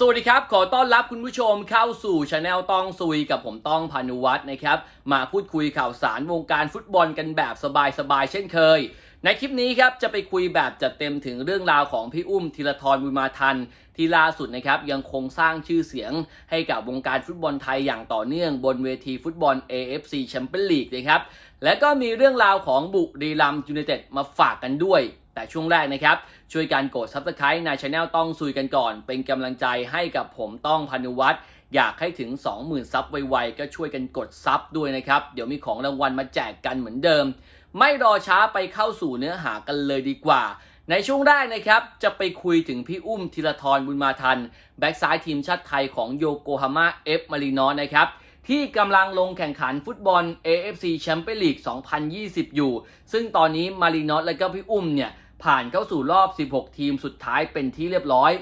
สวัสดีครับ ขอต้อนรับคุณผู้ชมเข้าสู่ช anel ต้องซุยกับผมต้องพานุวัฒน์นะครับ มาพูดคุยข่าวสารวงการฟุตบอลกันแบบสบายๆเช่นเคย ในคลิปนี้ครับจะไปคุยแบบจัดเต็มถึงเรื่องราวของพี่อุ้มธีรทรบุญมาทัน ที่ล่าสุดนะครับยังคงสร้างชื่อเสียงให้กับวงการฟุตบอลไทยอย่างต่อเนื่องบนเวทีฟุตบอล AFC Champions League นะครับและก็มีเรื่องราวของบุรีรัมย์ยูไนเต็ดมาฝากกันด้วย แต่ช่วงแรกนะครับ ช่วยการกด Subscribe ในช anel ต้องซุยกันก่อน เป็นกำลังใจให้กับผมต้องพานุวัฒน์อยากให้ถึง 20,000 ซับไวๆ ก็ช่วยกันกดซับด้วยนะครับ เดี๋ยวมีของรางวัลมาแจกกันเหมือนเดิม ไม่รอช้าไปเข้าสู่เนื้อหากันเลยดีกว่า ในช่วงแรกนะครับ จะไปคุยถึงพี่อุ้มธีรทรบุญมาทัน แบ็กซ้ายทีมชาติไทยของโยโกฮาม่าเอฟมารีนอสนะครับที่กำลังลงแข่งขันฟุตบอล AFC Champions League 2020 อยู่ ซึ่งตอนนี้มารีนอสและก็พี่อุ้มเนี่ย ผ่านเข้าสู่รอบ 16 ทีมสุดท้ายเป็นที่เรียบร้อย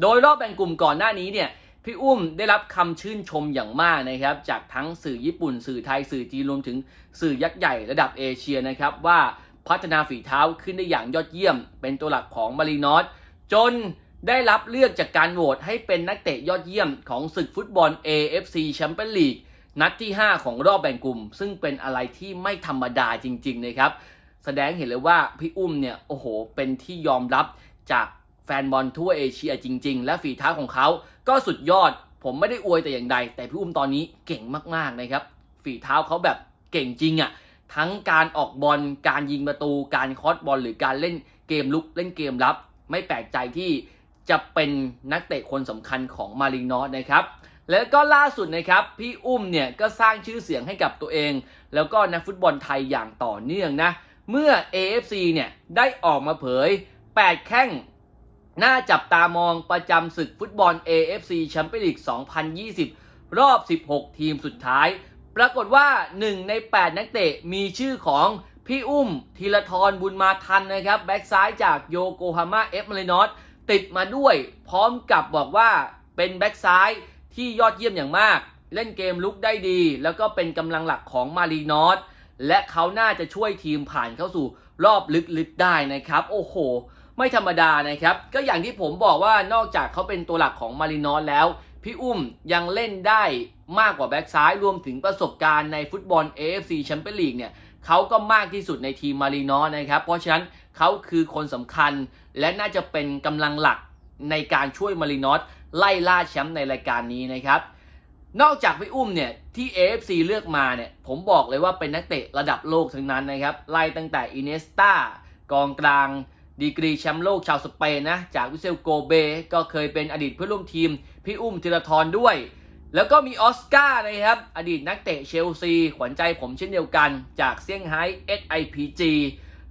โดยรอบแบ่งกลุ่มก่อนหน้านี้เนี่ยพี่อุ้มได้รับคำชื่นชมอย่างมากนะครับ จากทั้งสื่อญี่ปุ่น สื่อไทยสื่อจีนรวมถึงสื่อยักษ์ใหญ่ระดับเอเชียนะครับ ว่าพัฒนาฝีเท้าขึ้นได้อย่างยอดเยี่ยม เป็นตัวหลักของมารีนอสจนได้รับเลือกจากการโหวตให้เป็นนักเตะยอดเยี่ยมของศึกฟุตบอล AFC Champions League นัดที่ 5 ของรอบแบ่งกลุ่ม ซึ่งเป็นอะไรที่ไม่ธรรมดาจริง ๆ นะครับ แสดงเห็นเลยว่าพี่อุ้มเนี่ยโอ้โหเป็นที่ยอมรับจากแฟนบอลทั่วเอเชียจริง ๆ และฝีเท้าของเขาก็สุดยอด ผมไม่ได้อวยแต่อย่างใด แต่พี่อุ้มตอนนี้เก่งมากๆนะครับ ฝีเท้าเขาแบบเก่งจริงอะ่ะทั้งการออกบอลการยิงประตู การคอสบอลหรือการเล่นเกมลุกเล่นเกมรับ ไม่แปลกใจที่จะเป็นนักเตะคนสำคัญของมารินอสนะครับแล้วก็ล่าสุดนะครับ พี่อุ้มเนี่ยก็สร้างชื่อเสียงให้กับตัวเอง แล้วก็นักฟุตบอลไทยอย่างต่อเนื่องนะ เมื่อ AFC เนี่ยได้ออกมาเผย 8 แข้งน่าจับตามองประจำศึกฟุตบอล AFC Champions League 2020 รอบ 16 ทีมสุดท้าย ปรากฏว่า 1 ใน 8 นักเตะมีชื่อของพี่อุ้มธีรทรบุญมาทันนะครับ แบ็กซ้ายจากโยโกฮาม่าเอฟมารินอสติดมาด้วยพร้อมกับบอกว่าเป็นแบ็กซ้ายที่ยอดเยี่ยมอย่างมาก เล่นเกมลุกได้ดี แล้วก็เป็นกำลังหลักของมารีนอส และเขาน่าจะช่วยทีมผ่านเข้าสู่รอบลึกๆได้นะครับ โอ้โห ไม่ธรรมดานะครับ ก็อย่างที่ผมบอกว่านอกจากเขาเป็นตัวหลักของมารินอสแล้ว พี่อุ้มยังเล่นได้มากกว่าแบ็กซ้ายรวมถึงประสบการณ์ในฟุตบอล AFC Champions League เนี่ยเขาก็มากที่สุดในทีมมารินอสนะครับ เพราะฉะนั้นเขาคือคนสำคัญ และน่าจะเป็นกำลังหลักในการช่วยมารินอสไล่ล่าแชมป์ในรายการนี้นะครับ นอกจากพี่อุ้มเนี่ย ที่ AFC เลือกมาเนี่ย ผมบอกเลยว่าเป็นนักเตะระดับโลกทั้งนั้นนะครับ ไล่ตั้งแต่อินเนสตากองกลาง ดีกรีแชมป์โลกชาวสเปนนะ จากวิเซลโกเบ ก็เคยเป็นอดีตเพื่อนร่วมทีม พี่อุ้มธีรทรด้วย แล้วก็มีออสการ์นะครับ อดีตนักเตะเชลซี ขวัญใจผมเช่นเดียวกัน จากเซี่ยงไฮ้ SIPG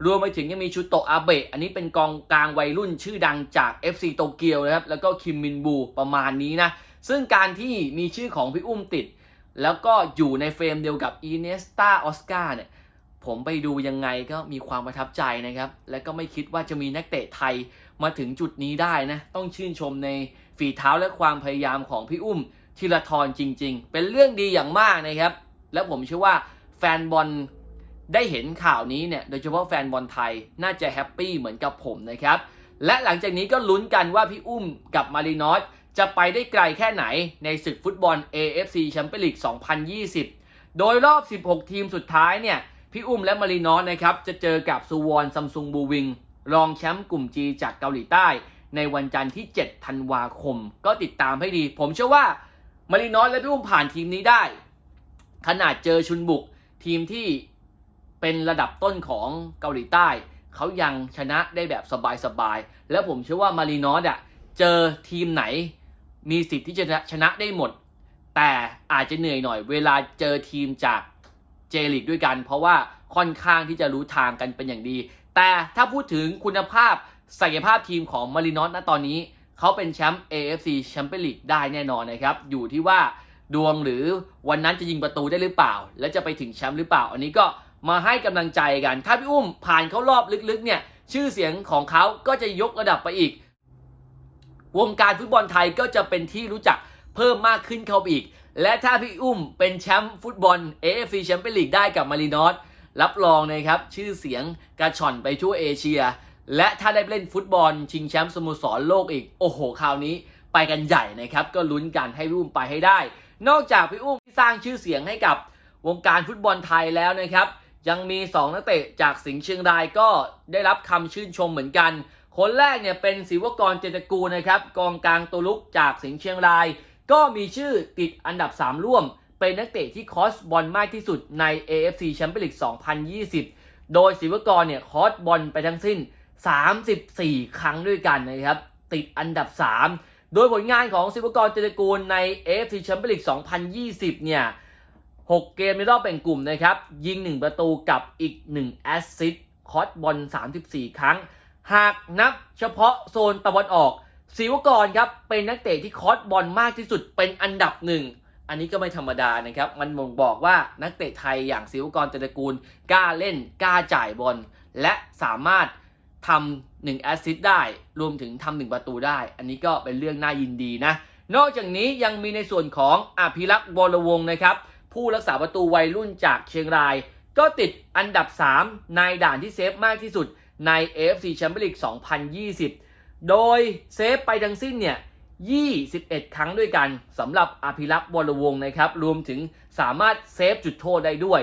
รวมไปถึงยังมีชูโตะอาเบะ อันนี้เป็นกองกลางวัยรุ่นชื่อดังจาก FC โตเกียวนะครับ แล้วก็คิมมินบูประมาณนี้นะ ซึ่งการที่มีชื่อของพี่อุ้มติด แล้วก็อยู่ในเฟรมเดียวกับอีเนสตาออสการ์เนี่ย ผมไปดูยังไงก็มีความประทับใจนะครับ และก็ไม่คิดว่าจะมีนักเตะไทยมาถึงจุดนี้ได้นะ ต้องชื่นชมในฝีเท้าและความพยายามของพี่อุ้มธีรทรจริง ๆ เป็นเรื่องดีอย่างมากนะครับ และผมเชื่อว่าแฟนบอลได้เห็นข่าวนี้เนี่ย โดยเฉพาะแฟนบอลไทยน่าจะแฮปปี้เหมือนกับผมนะครับ และหลังจากนี้ก็ลุ้นกันว่าพี่อุ้มกับมารินอส จะไปได้ไกลแค่ไหนในศึกฟุตบอล AFC Champions League 2020 โดยรอบ 16 ทีมสุดท้ายเนี่ย พี่อุ้มและมารินอสนะครับ จะเจอกับซูวอนซัมซุงบูวิง รองแชมป์กลุ่ม G จากเกาหลีใต้ ในวันจันทร์ที่ 7 ธันวาคม ก็ติดตามให้ดี ผมเชื่อว่ามารินอสและพี่อุ้มผ่านทีมนี้ได้ ขนาดเจอชุนบุกทีมที่เป็นระดับต้นของเกาหลีใต้ เขายังชนะได้แบบสบายๆ แล้วผมเชื่อว่ามารินอสอะเจอทีมไหน มีสิทธิ์ที่จะชนะได้หมด แต่อาจจะเหนื่อยหน่อย เวลาเจอทีมจากเจลิกด้วยกัน เพราะว่าค่อนข้างที่จะรู้ทางกันเป็นอย่างดี แต่ถ้าพูดถึงคุณภาพศักยภาพทีมของมารินอสณตอนนี้ เขาเป็นแชมป์ AFC แชมเปี้ยนลีกได้แน่นอนนะครับ อยู่ที่ว่าดวงหรือวันนั้นจะยิงประตูได้หรือเปล่า และจะไปถึงแชมป์หรือเปล่า อันนี้ก็มาให้กำลังใจกัน ถ้าพี่อุ้มผ่านเข้ารอบลึกๆเนี่ย ชื่อเสียงของเขาก็จะยกระดับไปอีก วงการฟุตบอลไทยก็จะเป็นที่รู้จักเพิ่มมากขึ้นเข้าไปอีก และถ้าพี่อุ้มเป็นแชมป์ฟุตบอล AFC แชมเปี้ยนลีกได้กับมารินอสรับรองนะครับ ชื่อเสียงกระชอนไปทั่วเอเชีย และถ้าได้เล่นฟุตบอลชิงแชมป์สโมสรโลกอีก โอ้โห คราวนี้ไปกันใหญ่นะครับ ก็ลุ้นกันให้พี่อุ้มไปให้ได้ นอกจากพี่อุ้มที่สร้างชื่อเสียงให้กับวงการฟุตบอลไทยแล้วนะครับ ยังมี 2 นักเตะจากสิงห์เชียงรายก็ได้รับคำชื่นชมเหมือนกัน คนแรกเนี่ยเป็นศิวกรเจตกูนะครับกองกลางตัวลุกจากสิงห์เชียงราย ก็มีชื่อติดอันดับ 3 ร่วม เป็นนักเตะที่คอสบอลมากที่สุดใน AFC Champions League 2020 โดยศิวกรเนี่ยคอสบอลไปทั้งสิ้น 34 ครั้งด้วยกันนะครับ ติดอันดับ 3 โดยผลงานของศิวกรเจตกูลใน AFC Champions League 2020 เนี่ย 6 เกมในรอบแบ่งกลุ่มนะครับ ยิง 1 ประตูกับอีก 1 แอสซิสต์คอสบอล 34 ครั้ง หากนับเฉพาะโซนตะวันออกศิวกรครับเป็นนักเตะที่คอสบอลมากที่สุดเป็นอันดับหนึ่งอันนี้ก็ไม่ธรรมดานะครับ มันบ่งบอกว่านักเตะไทยอย่างศิวกรเจตกูลกล้าเล่นกล้าจ่ายบอลและสามารถทำหนึ่งแอสซิสต์ได้ รวมถึงทำหนึ่งประตูได้ อันนี้ก็เป็นเรื่องน่ายินดีนะ นอกจากนี้ยังมีในส่วนของอภิรักษ์วรวงนะครับ ผู้รักษาประตูวัยรุ่นจากเชียงราย ก็ติดอันดับ 3 ในด่านที่เซฟมากที่สุด ใน AFC Champions League 2020 โดยเซฟไปทั้งสิ้นเนี่ย 21 ครั้งด้วยกันสำหรับอภิรักษ์วรวงศ์นะครับ รวมถึงสามารถเซฟจุดโทษได้ด้วย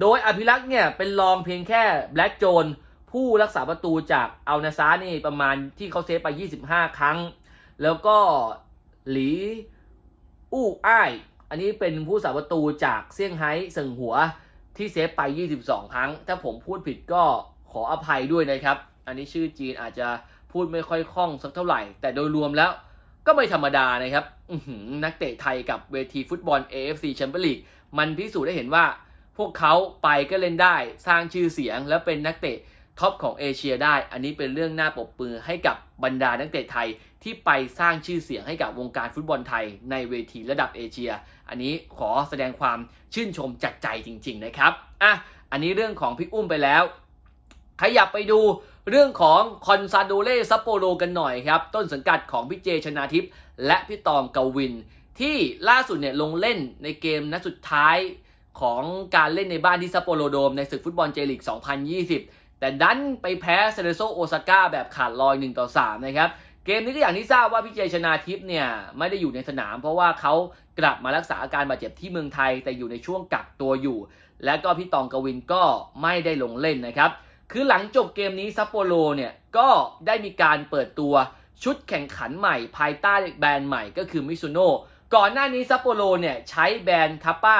โดยอภิรักษ์เนี่ยเป็นรองเพียงแค่แบล็กโจนผู้รักษาประตูจากอัลนาซานี่ประมาณที่เขาเซฟไป 25 ครั้ง แล้วก็หลีอู้อ้าย อันนี้เป็นผู้สาประตูจากเซี่ยงไฮ้เซิงหัวที่เซฟไป 22 ครั้ง ถ้าผมพูดผิดก็ ออภัยด้วยนะครับ อันนี้ชื่อจีนอาจจะพูดไม่ค่อยคล่องสักเท่าไหร่ แต่โดยรวมแล้วก็ไม่ธรรมดานะครับนักเตะไทยกับเวทีฟุตบอล AFC Champions League มันพิสูจน์ได้เห็นว่า พวกเขาไปก็เล่นได้ สร้างชื่อเสียง และเป็นนักเตะท็อปของเอเชียได้ อันนี้เป็นเรื่องน่าปบมือให้กับบรรดานักเตะไทยที่ไปสร้างชื่อเสียงให้กับวงการฟุตบอลไทยในเวทีระดับเอเชีย อันนี้ขอแสดงความชื่นชมจากใจจริง ๆ นะครับ อะ อันนี้เรื่องของพี่อุ้มไปแล้ว ขยับไปดูเรื่องของคอนซาโดเล่ซัปโปโรกันหน่อยครับ ต้นสังกัดของพี่เจชนาทิพย์และพี่ตองกวิน ที่ล่าสุดเนี่ยลงเล่นในเกมนัดสุดท้ายของการเล่นในบ้านที่ซัปโปโรโดมในศึกฟุตบอลเจลิก 2020 แต่ดันไปแพ้เซเรโซโอซาก้าแบบขาดลอย 1 ต่อ 3 นะครับ เกมนี้ก็อย่างที่ทราบว่าพี่เจชนาทิพย์เนี่ยไม่ได้อยู่ในสนาม เพราะว่าเขากลับมารักษาอาการบาดเจ็บที่เมืองไทย แต่อยู่ในช่วงกักตัวอยู่ และก็พี่ตองกวินก็ไม่ได้ลงเล่นนะครับ คือหลังจบเกมนี้ซัปโปโรเนี่ยก็ได้มีการเปิดตัวชุดแข่งขันใหม่ภายใต้แบรนด์ใหม่ก็คือมิซุโน่ก่อนหน้านี้ซัปโปโรเนี่ยใช้แบรนด์คาป้า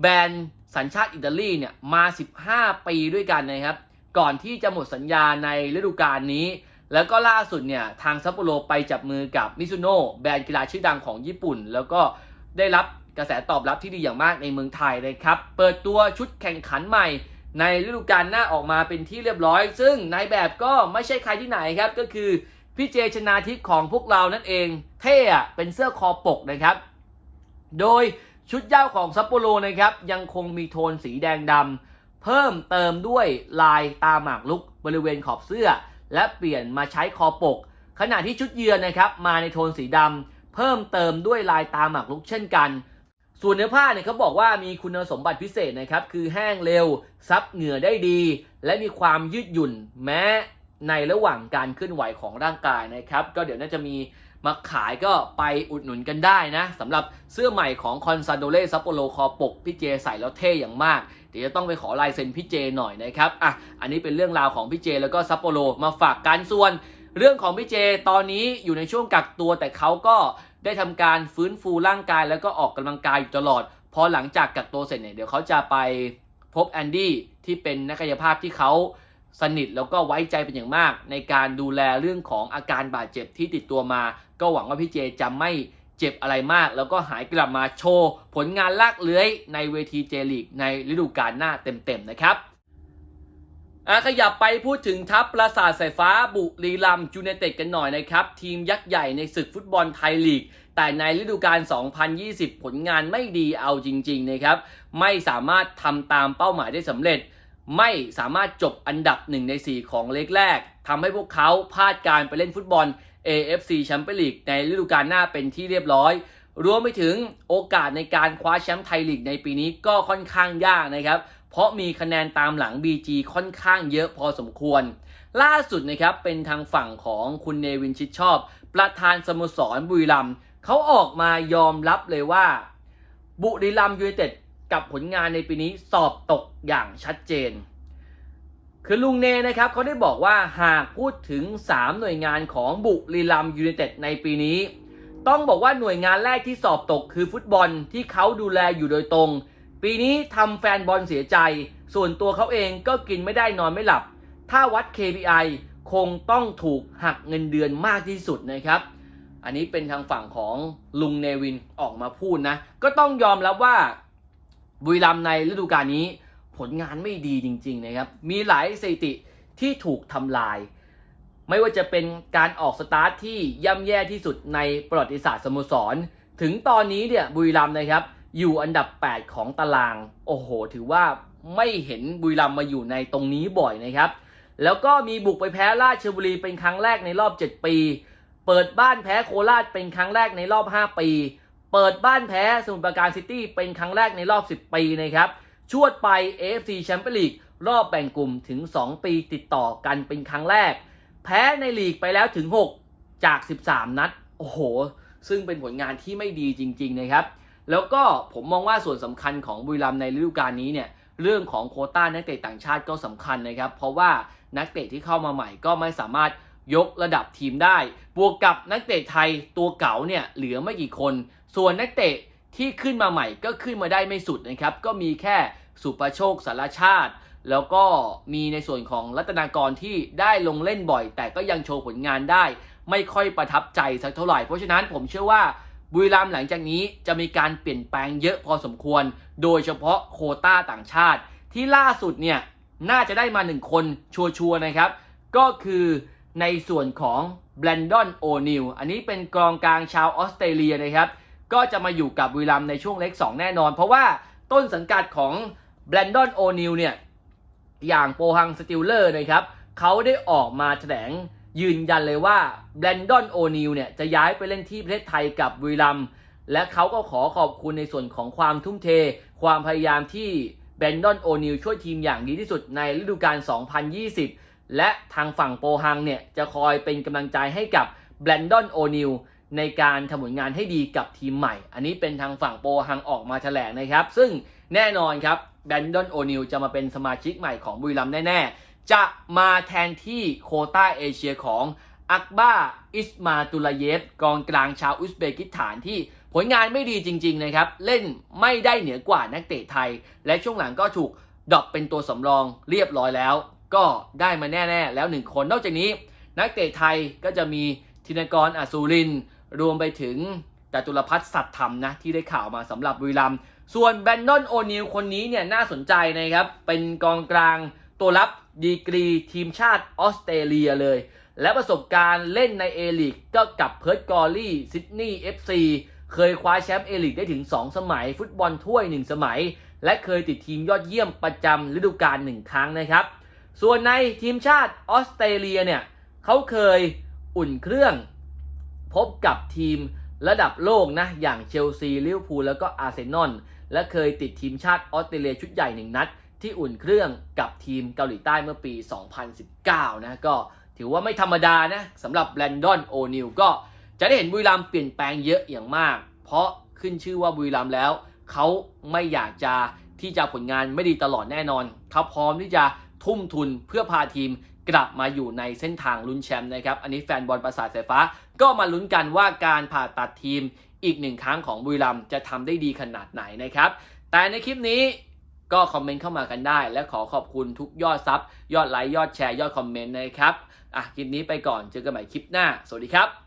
แบรนด์สัญชาติอิตาลีเนี่ยมา 15 ปีด้วยกันนะครับ ก่อนที่จะหมดสัญญาในฤดูกาลนี้ แล้วก็ล่าสุดเนี่ยทางซัปโปโรไปจับมือกับมิซุโน่แบรนด์กีฬาชื่อดังของญี่ปุ่น แล้วก็ได้รับกระแสตอบรับที่ดีอย่างมากในเมืองไทยเลยครับ เปิดตัวชุดแข่งขันใหม่ ในฤดูกาลหน้าออกมาเป็นที่เรียบร้อย ซึ่งนายแบบก็ไม่ใช่ใครที่ไหนครับ ก็คือพี่เจชนาทิพย์ของพวกเรานั่นเอง เท่เป็นเสื้อคอปกนะครับ โดยชุดย่าของซัปโปโรนะครับ ยังคงมีโทนสีแดงดำเพิ่มเติมด้วยลายตาหมากลุกบริเวณขอบเสื้อ และเปลี่ยนมาใช้คอปก ขณะที่ชุดเยือนนะครับ มาในโทนสีดำเพิ่มเติมด้วยลายตาหมากลุกเช่นกัน ส่วนเนื้อผ้าเนี่ยเขาบอกว่ามีคุณสมบัติพิเศษนะครับ คือแห้งเร็ว ซับเหงื่อได้ดี และมีความยืดหยุ่นแม้ในระหว่างการเคลื่อนไหวของร่างกายนะครับ ก็เดี๋ยวน่าจะมีมาขายก็ไปอุดหนุนกันได้นะสำหรับเสื้อใหม่ของคอนซาโดเล่ซัปโปโรคอปกพี่เจใส่แล้วเท่อย่างมาก เดี๋ยวจะต้องไปขอลายเซ็นพี่เจหน่อยนะครับอะอันนี้เป็นเรื่องราวของพี่เจแล้วก็ซัปโปโรมาฝากกันส่วน เรื่องของพี่เจตอนนี้อยู่ในช่วงกักตัวแต่เขาก็ ได้ทำการฟื้นฟูร่างกายแล้วก็ออกกำลังกายอยู่ตลอด พอหลังจากกักตัวเสร็จเนี่ยเดี๋ยวเขาจะไปพบแอนดี้ที่เป็นนักกายภาพที่เขาสนิทแล้วก็ไว้ใจเป็นอย่างมาก ในการดูแลเรื่องของอาการบาดเจ็บที่ติดตัวมา ก็หวังว่าพี่เจจะไม่เจ็บอะไรมาก แล้วก็หายกลับมาโชว์ ผลงานลากเลื้อยในเวทีเจลีกในฤดูกาลหน้าเต็มๆนะครับ อะขยับไปพูดถึงทัพปราสาทสายฟ้าบุรีรัมย์ยูไนเต็ดกันหน่อยนะครับ ทีมยักษ์ใหญ่ในศึกฟุตบอลไทยลีก แต่ในฤดูกาล 2020 ผลงานไม่ดีเอาจริงๆนะครับ ไม่สามารถทำตามเป้าหมายได้สำเร็จ ไม่สามารถจบอันดับ 1 ใน 4 ของเล็กแรกทำให้พวกเขาพลาดการไปเล่นฟุตบอล AFC Champions League ในฤดูกาลหน้าเป็นที่เรียบร้อย รวมไปถึงโอกาสในการคว้าแชมป์ไทยลีกในปีนี้ก็ค่อนข้างยากนะครับ เพราะมีคะแนนตามหลัง BG ค่อนข้างเยอะพอสมควร ล่าสุดนะครับเป็นทางฝั่งของคุณเนวินชิดชอบ ประธานสโมสรบุรีรัมเขาออกมายอมรับเลยว่า บุรีรัมยูไนเต็ดกับผลงานในปีนี้สอบตกอย่างชัดเจน คือลุงเนนะครับเขาได้บอกว่าหากพูดถึง 3 หน่วยงานของบุรีรัมย์ยูไนเต็ดในปีนี้ ต้องบอกว่าหน่วยงานแรกที่สอบตกคือฟุตบอลที่เขาดูแลอยู่โดยตรง ปีนี้ทำแฟนบอลเสียใจ ส่วนตัวเขาเองก็กินไม่ได้นอนไม่หลับ ถ้าวัด KPI คงต้องถูกหักเงินเดือนมากที่สุดนะครับ อันนี้เป็นทางฝั่งของลุงเนวินออกมาพูดนะ ก็ต้องยอมรับว่าบุรีรัมในฤดูกาลนี้ ผลงานไม่ดีจริง ๆ นะครับ มีหลายสถิติที่ถูกทำลาย ไม่ว่าจะเป็นการออกสตาร์ทที่ย่ำแย่ที่สุดในประวัติศาสตร์สโมสร ถึงตอนนี้เนี่ยบุรีรัมนะครับ อยู่อันดับ 8 ของตาราง โอ้โห ถือว่าไม่เห็นบุรีรัมมาอยู่ในตรงนี้บ่อยนะครับ แล้วก็มีบุกไปแพ้ราชบุรีเป็นครั้งแรกในรอบ 7 ปี เปิดบ้านแพ้โคราชเป็นครั้งแรกในรอบ 5 ปี เปิดบ้านแพ้สมุทรปราการซิตี้เป็นครั้งแรกในรอบ 10 ปีนะครับ ชวดไป AFC แชมเปี้ยนลีกรอบแบ่งกลุ่มถึง 2 ปีติดต่อกันเป็นครั้งแรก แพ้ในลีกไปแล้วถึง 6 จาก 13 นัด โอ้โห ซึ่งเป็นผลงานที่ไม่ดีจริง ๆ นะครับ แล้วก็ผมมองว่าส่วนสำคัญของบุรีรัมย์ในฤดูกาลนี้เนี่ยเรื่องของโคต้านักเตะต่างชาติก็สำคัญนะครับ เพราะว่านักเตะที่เข้ามาใหม่ก็ไม่สามารถยกระดับทีมได้ บวกกับนักเตะไทยตัวเก่าเนี่ยเหลือไม่กี่คน ส่วนนักเตะที่ขึ้นมาใหม่ก็ขึ้นมาได้ไม่สุดนะครับ ก็มีแค่สุประโชคสารชาติ แล้วก็มีในส่วนของรัตนากรที่ได้ลงเล่นบ่อย แต่ก็ยังโชว์ผลงานได้ ไม่ค่อยประทับใจสักเท่าไหร่ เพราะฉะนั้นผมเชื่อว่า บุรีรัมย์หลังจากนี้จะมีการเปลี่ยนแปลงเยอะพอสมควร โดยเฉพาะโคต้าต่างชาติ ที่ล่าสุดเนี่ยน่าจะได้มาหนึ่งคนชัวร์ๆนะครับ ก็คือในส่วนของแบรนดอนโอนิลอันนี้เป็นกองกลางชาวออสเตรเลียนะครับ ก็จะมาอยู่กับบุรีรัมย์ในช่วงเล็ก 2 แน่นอน เพราะว่าต้นสังกัดของแบรนดอนโอนิลเนี่ยอย่างโปฮังสติลเลอร์นะครับเขาได้ออกมาแถลง ยืนยันเลยว่าแบรนดอนโอนิลเนี่ยจะย้ายไปเล่นที่ประเทศไทยกับบุรีรัมย์และเขาก็ขอขอบคุณในส่วนของความทุ่มเท ความพยายามที่แบรนดอนโอนิลช่วยทีมอย่างดีที่สุดในฤดูกาล 2020 และทางฝั่งโปฮังเนี่ยจะคอยเป็นกำลังใจให้กับแบรนดอนโอนิลในการทำผลงานให้ดีกับทีมใหม่ อันนี้เป็นทางฝั่งโปฮังออกมาแถลงนะครับ ซึ่งแน่นอนครับแบรนดอนโอนิลจะมาเป็นสมาชิกใหม่ของบุรีรัมย์แน่ๆ จะมาแทนที่โคต้าเอเชียของอักบาอิสมาตุลเยฟกองกลางชาวอุซเบกิสถานที่ผลงานไม่ดีจริง ๆ นะครับ เล่นไม่ได้เหนือกว่านักเตะไทย และช่วงหลังก็ถูกดรอปเป็นตัวสำรองเรียบร้อยแล้ว ก็ได้มาแน่ๆ แล้วหนึ่งคนนอกจากนี้ นักเตะไทยก็จะมีธินกรอสุริน รวมไปถึงจตุรพัฒน์สัตธรรมนะ ที่ได้ข่าวมาสำหรับบุรีรัมส่วนแบนดอนโอนิลคนนี้เนี่ยน่าสนใจนะครับ เป็นกองกลาง ตัวรับดีกรีทีมชาติออสเตรเลียเลย และประสบการณ์เล่นในเอลิกก็กับเพิร์ตกอรี่ซิดนีย์เอฟซีเคยคว้าแชมป์เอลิกได้ถึง 2 สมัย ฟุตบอลถ้วย 1 สมัย และเคยติดทีมยอดเยี่ยมประจำฤดูกาล1ครั้งนะครับ ส่วนในทีมชาติออสเตรเลียเนี่ยเขาเคยอุ่นเครื่อง พบกับทีมระดับโลกนะอย่างเชลซีลิเวอร์พูลแล้วก็อาร์เซนอลและเคยติดทีมชาติออสเตรเลียชุดใหญ่หนึ่งนัด ที่อุ่นเครื่องกับทีมเกาหลีใต้เมื่อปี 2019 นะก็ถือว่าไม่ธรรมดานะสำหรับแบรนดอนโอนิลก็จะได้เห็นบุรีรัมเปลี่ยนแปลงเยอะอย่างมาก เพราะขึ้นชื่อว่าบุรีรัมแล้ว เขาไม่อยากจะที่จะผลงานไม่ดีตลอดแน่นอน เขาพร้อมที่จะทุ่มทุนเพื่อพาทีมกลับมาอยู่ในเส้นทางลุ้นแชมป์นะครับ อันนี้แฟนบอลประสาทสายฟ้า ก็มาลุ้นกันว่าการผ่าตัดทีมอีกหนึ่งครั้งของบุรีรัมจะทำได้ดีขนาดไหนนะครับ แต่ในคลิปนี้ ก็คอมเมนต์เข้ามากันได้ และขอขอบคุณทุกยอดซับยอดไลค์ยอดแชร์ยอดคอมเมนต์นะครับอะคลิปนี้ไปก่อนเจอกันใหม่คลิปหน้า สวัสดีครับ